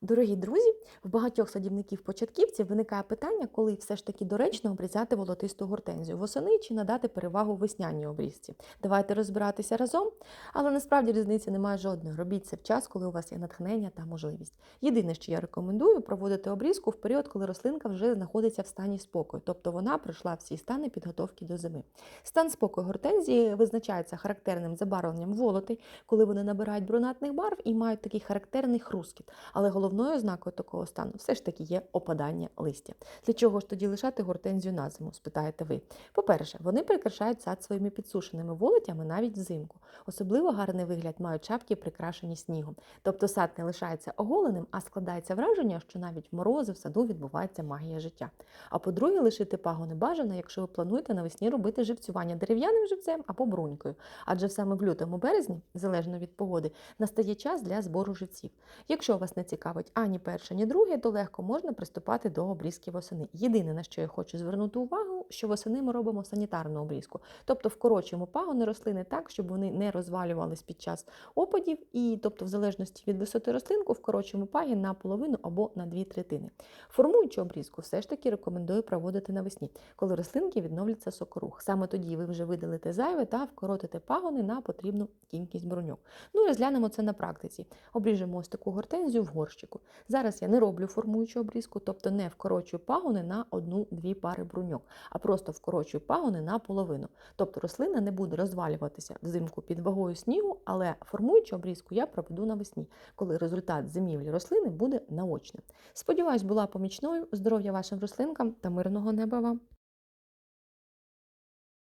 Дорогі друзі, в багатьох садівників-початківців виникає питання, коли все ж таки доречно обрізати волотисту гортензію восени чи надати перевагу весняній обрізці. Давайте розбиратися разом, але насправді різниці немає жодної. Робіть це в час, коли у вас є натхнення та можливість. Єдине, що я рекомендую, проводити обрізку в період, коли рослинка вже знаходиться в стані спокою, тобто вона пройшла всі стани підготовки до зими. Стан спокою гортензії визначається характерним забарвленням волоти, коли вони набирають брунатних барв і мають такий характерний хрускіт. Але головною ознакою такого стану все ж таки є опадання листя. Для чого ж тоді лишати гортензію на зиму, спитаєте ви? По-перше, вони прикрашають сад своїми підсушеними волотями навіть взимку. Особливо гарний вигляд мають чапки, прикрашені снігом. Тобто сад не лишається оголеним, а складається враження, що навіть в морози в саду відбувається магія життя. А по-друге, лишити пагони бажано, якщо ви плануєте навесні робити живцювання дерев'яним живцем або брунькою. Адже саме в лютому березні, залежно від погоди, настає час для збору живців. Якщо вас не цікавить ані перше, ні друге, то легко можна приступати до обрізки восени. Єдине, на що я хочу звернути увагу, що восени ми робимо санітарну обрізку, тобто вкорочуємо пагони рослини так, щоб вони не розвалювались під час опадів, і тобто, в залежності від висоти рослинку, вкорочуємо пагін на половину або на дві третини. Формуючу обрізку все ж таки рекомендую проводити навесні, коли рослинки відновляться сокорух. Саме тоді ви вже видалите зайве та вкоротите пагони на потрібну кількість бруньок. Ну і розглянемо це на практиці. Обріжемо ось таку гортензію в горщику. Зараз я не роблю формуючу обрізку, тобто не вкорочую пагони на одну-дві пари бруньок, а просто вкорочую пагони на половину. Тобто рослина не буде розвалюватися взимку під вагою снігу, але формуючу обрізку я проведу навесні, коли результат зимівлі рослини буде наочним. Сподіваюсь, була помічною. Здоров'я вашим рослинкам та мирного неба вам!